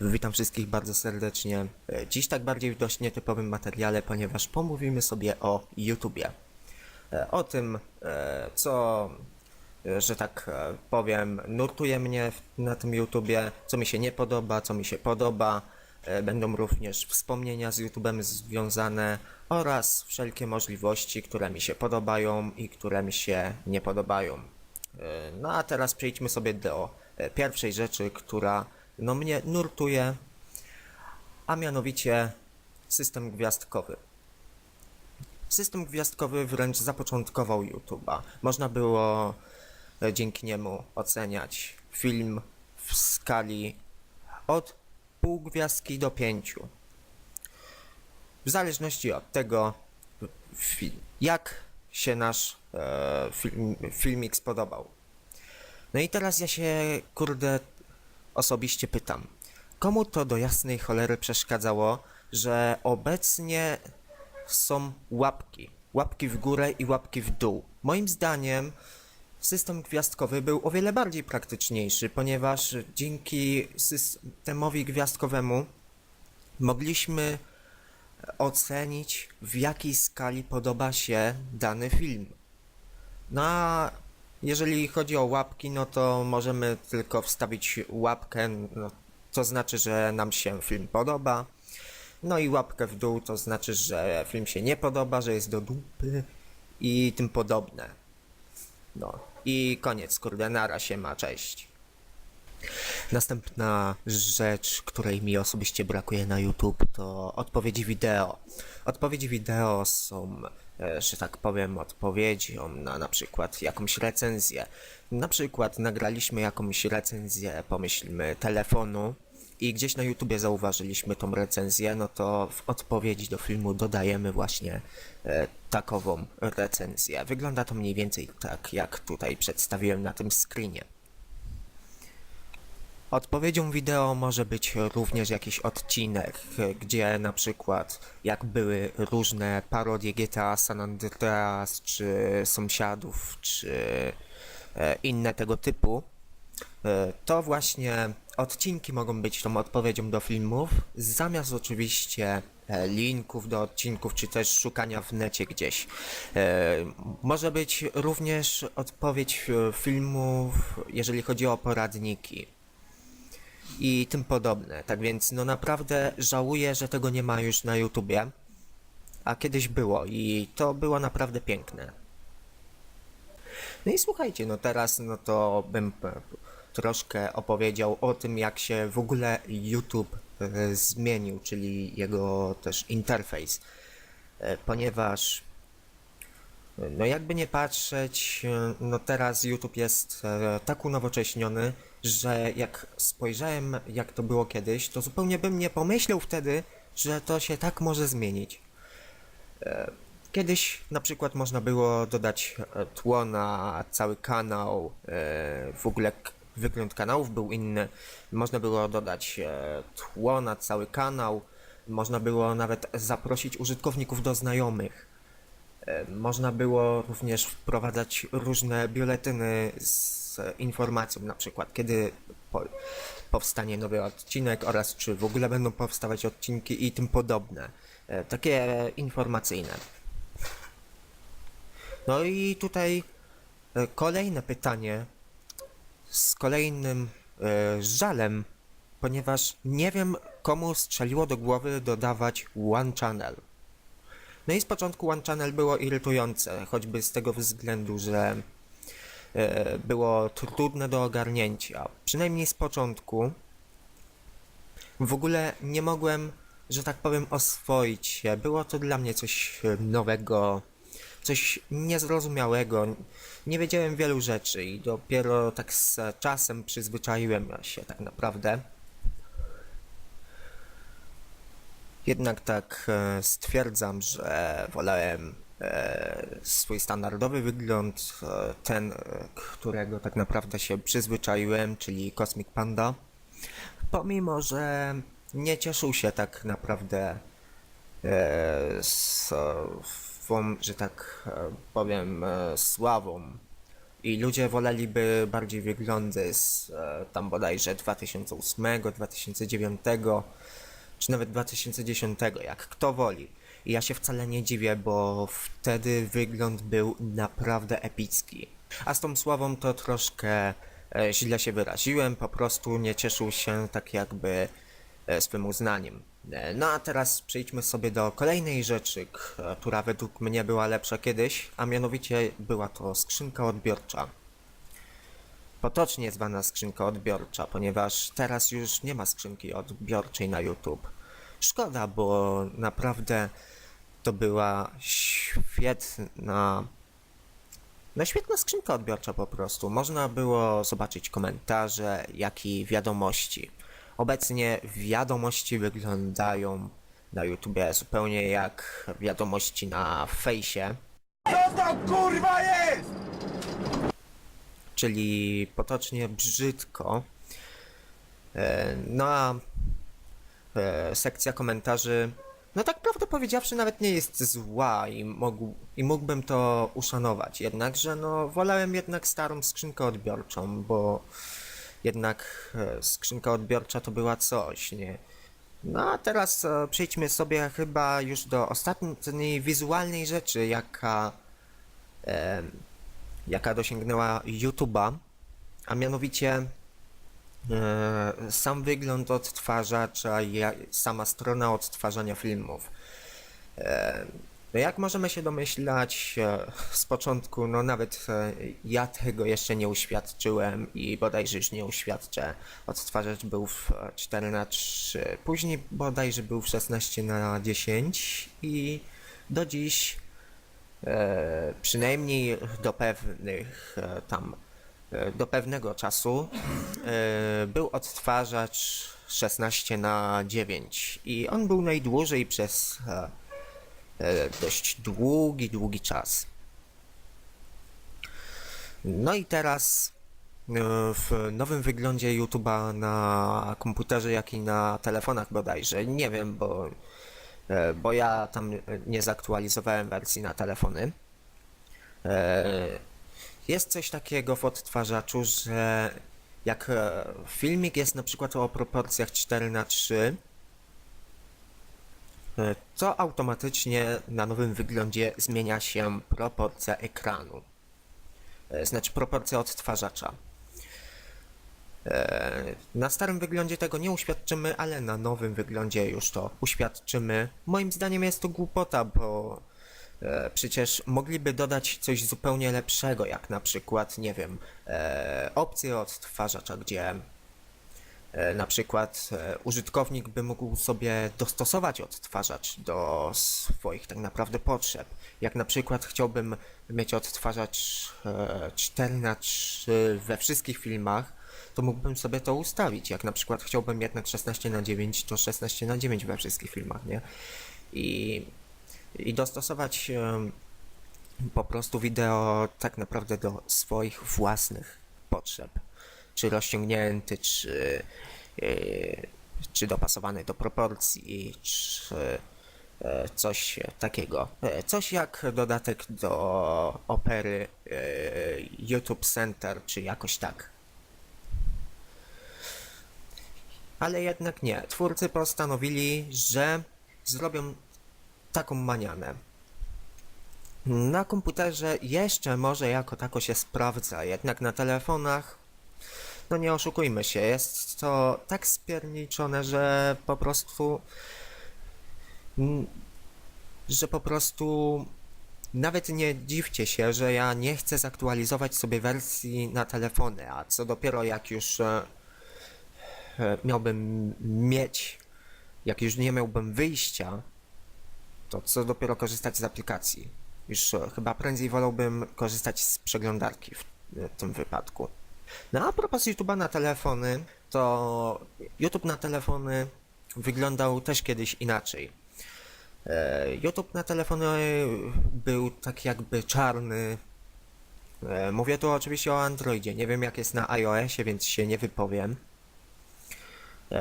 Witam wszystkich bardzo serdecznie. E, Dziś tak bardziej w dość nietypowym materiale, ponieważ pomówimy sobie o YouTubie. E, O tym, e, co, że tak powiem, nurtuje mnie na tym YouTubie, co mi się nie podoba, co mi się podoba. Będą również wspomnienia z YouTubem związane oraz wszelkie możliwości, które mi się podobają i które mi się nie podobają. No a teraz przejdźmy sobie do pierwszej rzeczy, która no mnie nurtuje, a mianowicie system gwiazdkowy. System gwiazdkowy wręcz zapoczątkował YouTube'a. Można było e, dzięki niemu oceniać film w skali od pół gwiazdki do pięciu. W zależności od tego, jak się nasz e, film, filmik spodobał. No i teraz ja się, kurde, osobiście pytam, komu to do jasnej cholery przeszkadzało, że obecnie są łapki, łapki w górę i łapki w dół. Moim zdaniem system gwiazdkowy był o wiele bardziej praktyczniejszy, ponieważ dzięki systemowi gwiazdkowemu mogliśmy ocenić w jakiej skali podoba się dany film. No a jeżeli chodzi o łapki, no to możemy tylko wstawić łapkę, no, to znaczy, że nam się film podoba. No i łapkę w dół to znaczy, że film się nie podoba, że jest do dupy i tym podobne. No i koniec, kurde, nara się ma, cześć. Następna rzecz, której mi osobiście brakuje na YouTube, to odpowiedzi wideo. Odpowiedzi wideo są, e, że tak powiem, odpowiedzią na na przykład jakąś recenzję. Na przykład nagraliśmy jakąś recenzję, pomyślmy, telefonu i gdzieś na YouTubie zauważyliśmy tą recenzję, no to w odpowiedzi do filmu dodajemy właśnie e, takową recenzję. Wygląda to mniej więcej tak, jak tutaj przedstawiłem na tym screenie. Odpowiedzią wideo może być również jakiś odcinek, gdzie na przykład jak były różne parodie GTA San Andreas, czy Sąsiadów, czy e, inne tego typu, e, to właśnie odcinki mogą być tą odpowiedzią do filmów, zamiast oczywiście e, linków do odcinków, czy też szukania w necie gdzieś. Może być również odpowiedź filmów, jeżeli chodzi o poradniki i tym podobne. Tak więc no naprawdę żałuję, że tego nie ma już na YouTubie. A kiedyś było i to było naprawdę piękne. No i słuchajcie, no teraz no to bym troszkę opowiedział o tym, jak się w ogóle YouTube e, zmienił, czyli jego też interfejs. E, Ponieważ no jakby nie patrzeć, e, no teraz YouTube jest tak unowocześniony, że jak spojrzałem jak to było kiedyś, to zupełnie bym nie pomyślał wtedy, że to się tak może zmienić. E, Kiedyś na przykład można było dodać e, tło na cały kanał, e, w ogóle wygląd kanałów był inny, można było dodać tło na cały kanał, można było nawet zaprosić użytkowników do znajomych. Można było również wprowadzać różne biuletyny z informacją, na przykład kiedy po, powstanie nowy odcinek oraz czy w ogóle będą powstawać odcinki i tym podobne. E, Takie informacyjne. No i tutaj e, kolejne pytanie z kolejnym e, żalem, ponieważ nie wiem komu strzeliło do głowy dodawać One Channel. No i z początku One Channel było irytujące, choćby z tego względu, że było trudne do ogarnięcia. Przynajmniej z początku. W ogóle nie mogłem, że tak powiem, oswoić się. Było to dla mnie coś e, nowego, coś niezrozumiałego. Nie wiedziałem wielu rzeczy i dopiero tak z czasem przyzwyczaiłem się tak naprawdę. Jednak tak e, stwierdzam, że wolałem e, swój standardowy wygląd, e, ten, e, którego tak naprawdę się przyzwyczaiłem, czyli Cosmic Panda. Pomimo, że nie cieszył się tak naprawdę e, swą, że tak e, powiem, e, sławą i ludzie woleliby bardziej wyglądy z e, tam bodajże 2008, 2009 czy nawet 2010, jak kto woli. I ja się wcale nie dziwię, bo wtedy wygląd był naprawdę epicki. A z tą sławą to troszkę e, źle się wyraziłem, po prostu nie cieszył się tak jakby e, swym uznaniem. E, No a teraz przejdźmy sobie do kolejnej rzeczy, która według mnie była lepsza kiedyś, a mianowicie była to skrzynka odbiorcza. Potocznie zwana skrzynka odbiorcza, ponieważ teraz już nie ma skrzynki odbiorczej na YouTube. Szkoda, bo naprawdę to była świetna no świetna skrzynka odbiorcza po prostu. Można było zobaczyć komentarze, jak i wiadomości. Obecnie wiadomości wyglądają na YouTubie zupełnie jak wiadomości na fejsie, Co to kurwa jest? czyli potocznie brzydko. E, No a e, sekcja komentarzy, no tak prawdę powiedziawszy, nawet nie jest zła i, mógł, i mógłbym to uszanować. Jednakże, no, wolałem jednak starą skrzynkę odbiorczą, bo jednak e, skrzynka odbiorcza to była coś, nie? No a teraz e, przejdźmy sobie chyba już do ostatniej wizualnej rzeczy, jaka, e, jaka dosięgnęła YouTube'a, a mianowicie sam wygląd odtwarzacza i sama strona odtwarzania filmów. E, no jak możemy się domyślać, e, z początku, no nawet e, ja tego jeszcze nie uświadczyłem i bodajże już nie uświadczę. Odtwarzacz był w e, 4 na 3 później bodajże był w 16 na 10 i do dziś e, przynajmniej do pewnych e, tam e, do pewnego czasu e, był odtwarzacz 16 na 9 i on był najdłużej przez e, e, dość długi, długi czas. No i teraz e, w nowym wyglądzie YouTube'a na komputerze, jak i na telefonach bodajże, nie wiem, bo, e, bo ja tam nie zaktualizowałem wersji na telefony. Jest coś takiego w odtwarzaczu, że jak e, filmik jest na przykład o proporcjach 4 na 3 E, to automatycznie na nowym wyglądzie zmienia się proporcja ekranu. E, Znaczy proporcja odtwarzacza. Na starym wyglądzie tego nie uświadczymy, ale na nowym wyglądzie już to uświadczymy. Moim zdaniem jest to głupota, bo e, przecież mogliby dodać coś zupełnie lepszego, jak na przykład, nie wiem, e, opcję odtwarzacza, gdzie E, Na przykład użytkownik by mógł sobie dostosować odtwarzacz do swoich tak naprawdę potrzeb. Jak na przykład chciałbym mieć odtwarzacz e, 4 na 3 we wszystkich filmach, to mógłbym sobie to ustawić. Jak na przykład chciałbym jednak 16 na 9, to 16 na 9 we wszystkich filmach, nie? I, i dostosować po prostu wideo tak naprawdę do swoich własnych potrzeb. Czy rozciągnięty, czy, yy, czy dopasowany do proporcji, czy e, coś takiego. E, Coś jak dodatek do opery e, YouTube Center, czy jakoś tak. Ale jednak nie. Twórcy postanowili, że zrobią taką manianę. Na komputerze jeszcze może jako tako się sprawdza, jednak na telefonach, no nie oszukujmy się, jest to tak spierniczone, że po prostu, że po prostu nawet nie dziwcie się, że ja nie chcę zaktualizować sobie wersji na telefony, a co dopiero jak już e, e, miałbym mieć, jak już nie miałbym wyjścia, to co dopiero korzystać z aplikacji. Już e, chyba prędzej wolałbym korzystać z przeglądarki w e, tym wypadku. No a propos YouTube'a na telefony, to YouTube na telefony wyglądał też kiedyś inaczej. E, YouTube na telefony był tak jakby czarny. Mówię tu oczywiście o Androidzie. Nie wiem jak jest na iOSie, więc się nie wypowiem.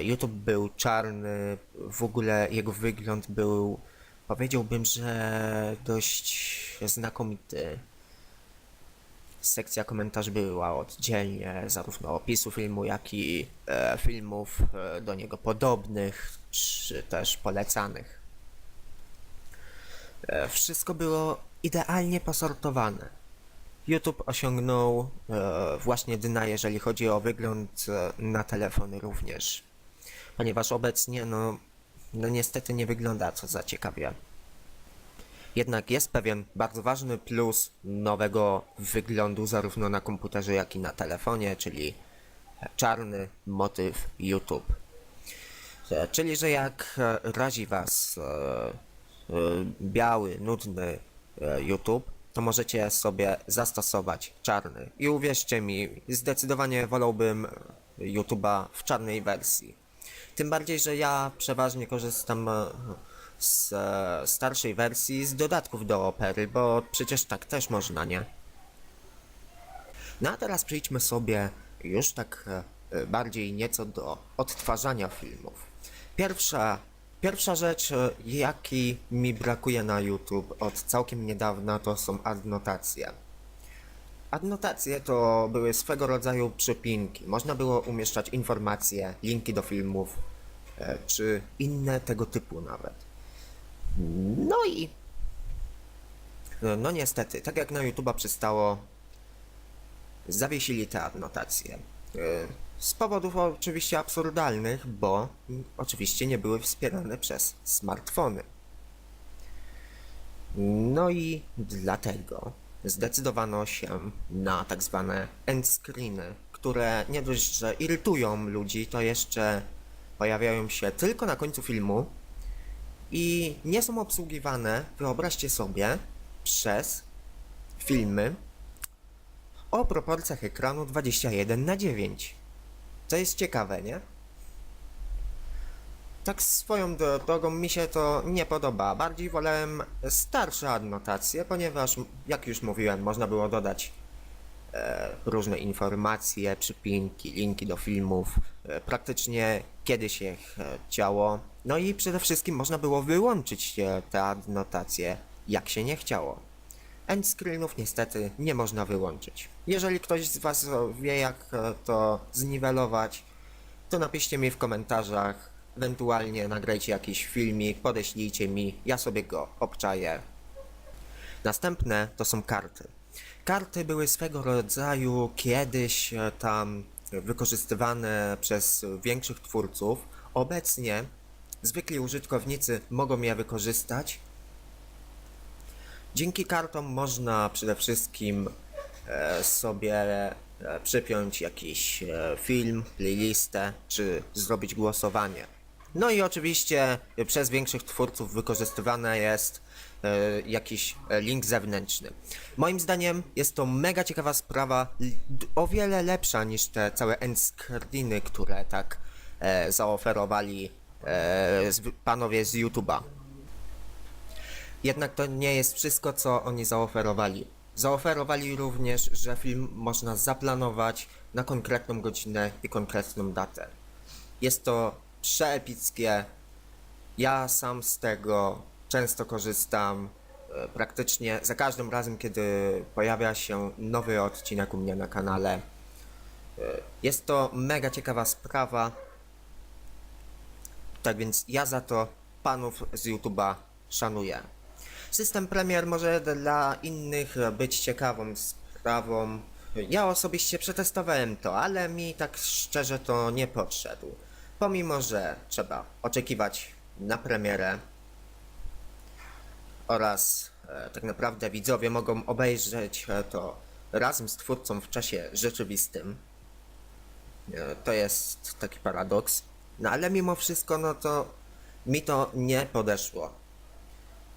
YouTube był czarny, w ogóle jego wygląd był, powiedziałbym, że dość znakomity. sekcja komentarzy była oddzielnie, zarówno opisu filmu, jak i e, filmów e, do niego podobnych, czy też polecanych. E, wszystko było idealnie posortowane. YouTube osiągnął e, właśnie dna, jeżeli chodzi o wygląd e, na telefony również. Ponieważ obecnie, no, no niestety nie wygląda co za ciekawie. Jednak jest pewien bardzo ważny plus nowego wyglądu zarówno na komputerze, jak i na telefonie, czyli czarny motyw YouTube. E, Czyli, że jak e, razi was e, biały, nudny YouTube, to możecie sobie zastosować czarny. I uwierzcie mi, zdecydowanie wolałbym YouTube'a w czarnej wersji. Tym bardziej, że ja przeważnie korzystam e, z e, starszej wersji, z dodatków do opery, bo przecież tak też można, nie? No a teraz przejdźmy sobie już tak e, bardziej nieco do odtwarzania filmów. Pierwsza, pierwsza rzecz, jakiej mi brakuje na YouTube od całkiem niedawna, to są adnotacje. Adnotacje to były swego rodzaju przypinki. Można było umieszczać informacje, linki do filmów, e, czy inne tego typu nawet. No i. No niestety, tak jak na YouTube'a przystało, zawiesili te adnotacje. E, Z powodów oczywiście absurdalnych, bo oczywiście nie były wspierane przez smartfony. No i dlatego zdecydowano się na tak zwane end screeny, które nie dość, że irytują ludzi, to jeszcze pojawiają się tylko na końcu filmu i nie są obsługiwane, wyobraźcie sobie, przez filmy o proporcjach ekranu 21 na 9. To jest ciekawe, nie? Tak swoją drogą mi się to nie podoba. Bardziej wolałem starsze adnotacje, ponieważ, jak już mówiłem, można było dodać e, różne informacje, przypinki, linki do filmów, e, praktycznie kiedy się chciało. No i przede wszystkim można było wyłączyć e, te adnotacje, jak się nie chciało. End screenów niestety nie można wyłączyć. Jeżeli ktoś z Was wie, jak to zniwelować, to napiszcie mi w komentarzach, ewentualnie nagrajcie jakiś filmik, podeślijcie mi, ja sobie go obczaję. Następne to są karty. Karty były swego rodzaju kiedyś e, tam wykorzystywane przez większych twórców. Obecnie zwykli użytkownicy mogą je wykorzystać. Dzięki kartom można przede wszystkim e, sobie e, przypiąć jakiś film, playlistę, czy zrobić głosowanie. No i oczywiście e, przez większych twórców wykorzystywane jest e, jakiś e, link zewnętrzny. Moim zdaniem jest to mega ciekawa sprawa, o wiele lepsza niż te całe end screeny, które tak e, zaoferowali e, panowie z YouTube'a. Jednak to nie jest wszystko, co oni zaoferowali. Zaoferowali również, że film można zaplanować na konkretną godzinę i konkretną datę. Jest to przeepickie. Ja sam z tego często korzystam. e, Praktycznie za każdym razem, kiedy pojawia się nowy odcinek u mnie na kanale. E, Jest to mega ciekawa sprawa. Tak więc ja za to panów z YouTube'a szanuję. System Premier może dla innych być ciekawą sprawą. Ja osobiście przetestowałem to, ale mi tak szczerze to nie podszedł. Pomimo, że trzeba oczekiwać na premierę oraz e, tak naprawdę widzowie mogą obejrzeć e, to razem z twórcą w czasie rzeczywistym. E, To jest taki paradoks. No ale mimo wszystko, no to mi to nie podeszło.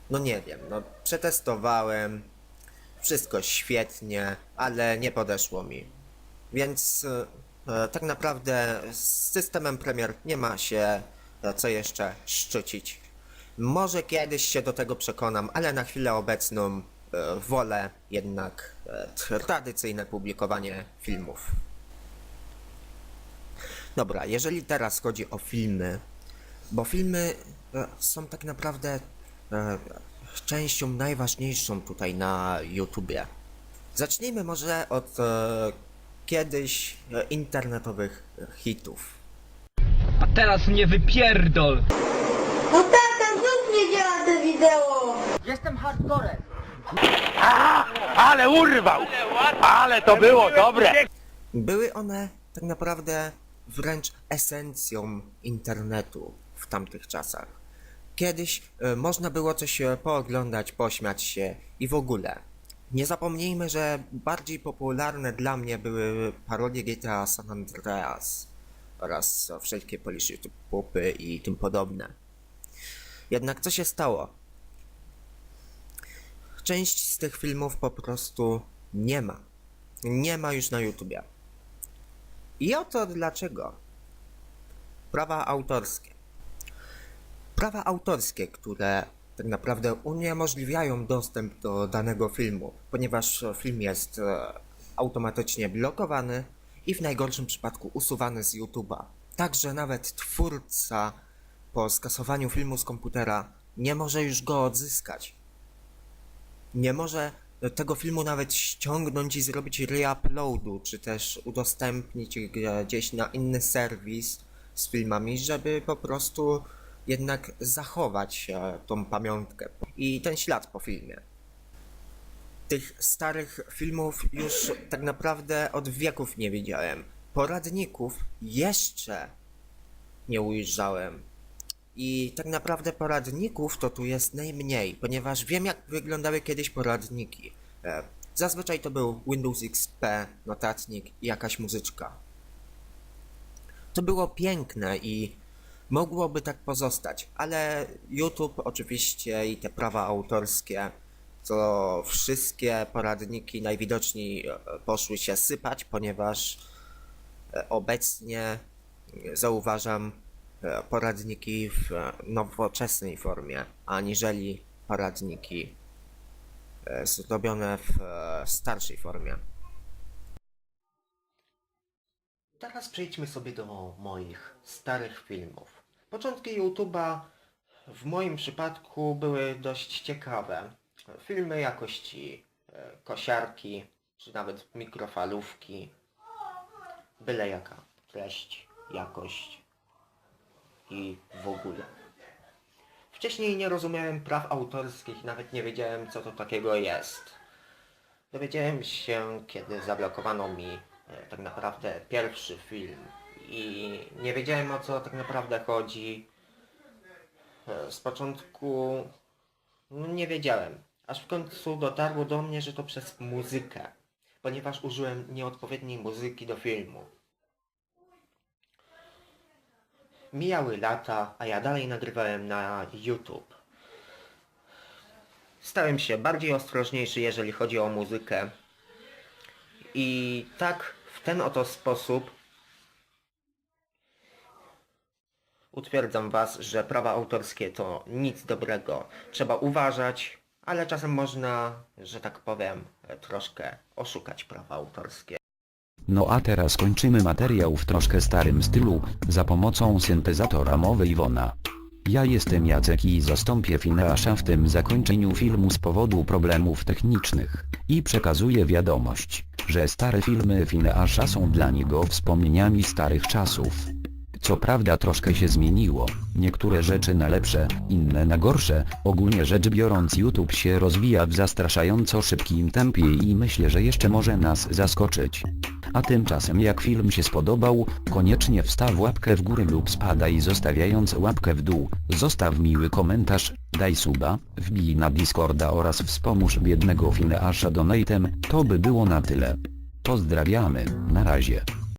No nie wiem, no przetestowałem, wszystko świetnie, ale nie podeszło mi. Więc tak naprawdę z systemem Premier nie ma się e, co jeszcze szczycić. Może kiedyś się do tego przekonam, ale na chwilę obecną e, wolę jednak e, tradycyjne publikowanie filmów. Dobra, jeżeli teraz chodzi o filmy, bo filmy e, są tak naprawdę e, częścią najważniejszą tutaj na YouTubie. Zacznijmy może od e, kiedyś e, internetowych hitów. A teraz mnie wypierdol! No tata, znów nie działa to wideo! Ale urwał! Ale to było dobre! Były one tak naprawdę wręcz esencją internetu w tamtych czasach. Kiedyś e, można było coś e, pooglądać, pośmiać się i w ogóle. Nie zapomnijmy, że bardziej popularne dla mnie były parodie GTA San Andreas oraz wszelkie YouTube pupy i tym podobne. Jednak co się stało? Część z tych filmów po prostu nie ma. Nie ma już na YouTubie. I oto dlaczego. Prawa autorskie. Prawa autorskie, które tak naprawdę uniemożliwiają dostęp do danego filmu, ponieważ film jest e, automatycznie blokowany i w najgorszym przypadku usuwany z YouTube'a. Także nawet twórca po skasowaniu filmu z komputera nie może już go odzyskać. Nie może tego filmu nawet ściągnąć i zrobić reuploadu, czy też udostępnić gdzieś na inny serwis z filmami, żeby po prostu jednak zachować e, tą pamiątkę i ten ślad po filmie. Tych starych filmów już tak naprawdę od wieków nie widziałem. Poradników jeszcze nie ujrzałem. I tak naprawdę poradników to tu jest najmniej, ponieważ wiem jak wyglądały kiedyś poradniki. E, Zazwyczaj to był Windows XP, notatnik i jakaś muzyczka. To było piękne i mogłoby tak pozostać, ale YouTube oczywiście i te prawa autorskie, to wszystkie poradniki najwidoczniej e, poszły się sypać, ponieważ e, obecnie e, zauważam poradniki w nowoczesnej formie, aniżeli poradniki zrobione w starszej formie. Teraz przejdźmy sobie do moich starych filmów. Początki YouTube'a w moim przypadku były dość ciekawe. Filmy jakości e, kosiarki, czy nawet mikrofalówki. Byle jaka treść, jakość i w ogóle. Wcześniej nie rozumiałem praw autorskich, nawet nie wiedziałem co to takiego jest. Dowiedziałem się, kiedy zablokowano mi e, tak naprawdę pierwszy film i nie wiedziałem o co tak naprawdę chodzi. E, Z początku no, nie wiedziałem, aż w końcu dotarło do mnie, że to przez muzykę, ponieważ użyłem nieodpowiedniej muzyki do filmu. Mijały lata, a ja dalej nagrywałem na YouTube. Stałem się bardziej ostrożniejszy, jeżeli chodzi o muzykę. I tak w ten oto sposób utwierdzam Was, że prawa autorskie to nic dobrego. Trzeba uważać, ale czasem można, że tak powiem, troszkę oszukać prawa autorskie. No a teraz kończymy materiał w troszkę starym stylu, za pomocą syntezatora mowy Iwona. Ja jestem Jacek i zastąpię Fineasza w tym zakończeniu filmu z powodu problemów technicznych, i przekazuję wiadomość, że stare filmy Fineasza są dla niego wspomnieniami starych czasów. Co prawda troszkę się zmieniło, niektóre rzeczy na lepsze, inne na gorsze, ogólnie rzecz biorąc YouTube się rozwija w zastraszająco szybkim tempie i myślę, że jeszcze może nas zaskoczyć. A tymczasem jak film się spodobał, koniecznie wstaw łapkę w górę lub spadaj zostawiając łapkę w dół, zostaw miły komentarz, daj suba, wbij na Discorda oraz wspomóż biednego Fineasza donatem, to by było na tyle. Pozdrawiamy, na razie.